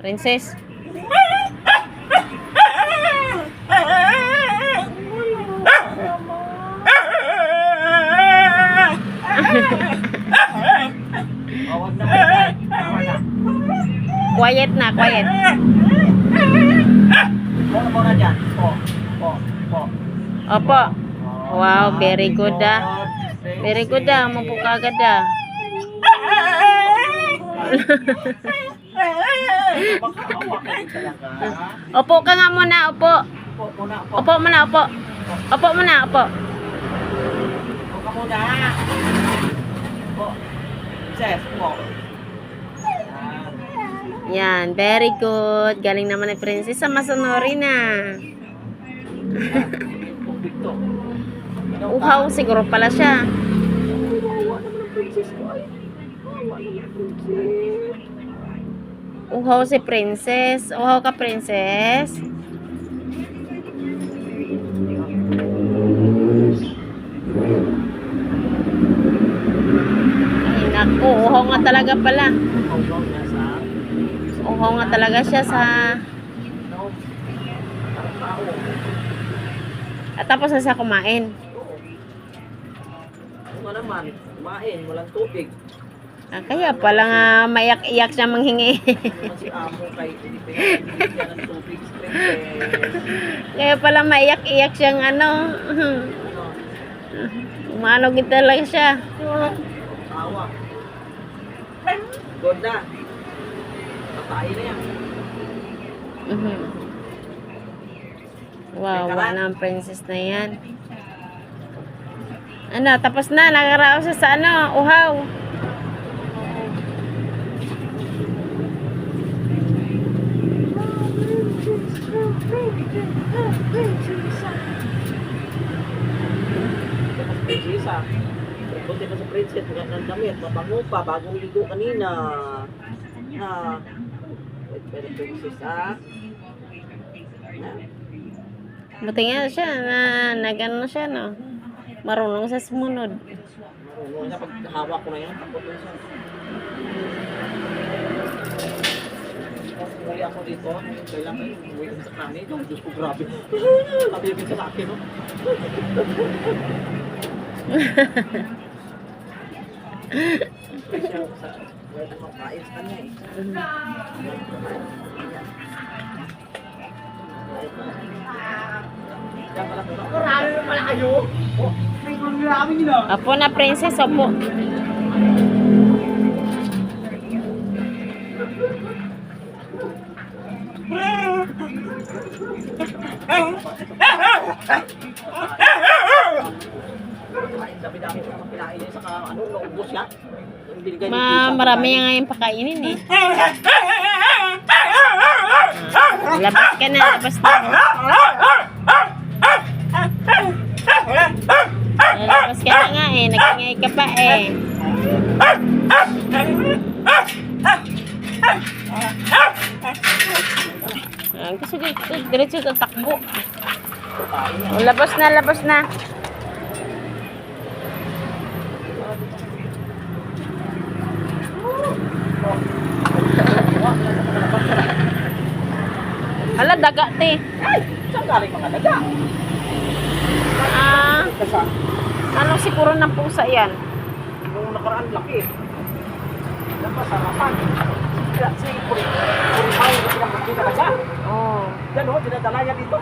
Princess. Quiet na, quiet. Opo. Wow, very good ah. Very good ah. Mapo ka talaga. Opo ka nga muna, opo. Po muna. Po. Opo muna, opo. Opo muna, opo. Po ka muna. Po. Sis, po. Yan. Very good. Galing naman ni Princess sa masunori na. Uhaw siguro pala siya. Uhaw si Princess. Uhaw ka, Princess. Ay, naku. Uhaw nga talaga pala. Uhaw nga talaga siya sa... At tapos na siya kumain. Nga naman, kumain, walang tubig. Ah, kaya pala nga maiyak-iyak siya manghingi. Kaya pala maiyak-iyak siyang ano. Ano? Umano kita lang siya. Tawa. Good na. Patay na yan. Wow, wala ang princess na yan. Ano, tapos na. Nakaraos sa ano, uhaw. Ah. Buti pa sa princess, maganda ng damit, mabango pa, bagong ligo kanina. Ha. Wait, pero princess. Ha. Buti nga siya na nagano siya, no? Marunong sa sumunod. Marunong na pag hawak ko na yan, takot na siya. Tapos umuwi ako dito, kailan kayo, umuwi kami sa kami, oh, Diyos ko grabe. Sabi niya sa akin, no? Sa kanya eh. Pala. Marami na kayo. Oh, marami. Opo na, princess, opo. Ma, marami nga yung pakainin eh. Ah, labas ka na, labas na. Lalabas ka na nga eh, nagingay ka pa eh. Gusto dito, diretso sa takbo. Oh, labas na, labas na. Hala, daga te. Ay, saan galing mga daga? Ah, ano siguro ng pusa yan? nung nakaraan laki. Napasarapan. Kaya si dinadala niya dito.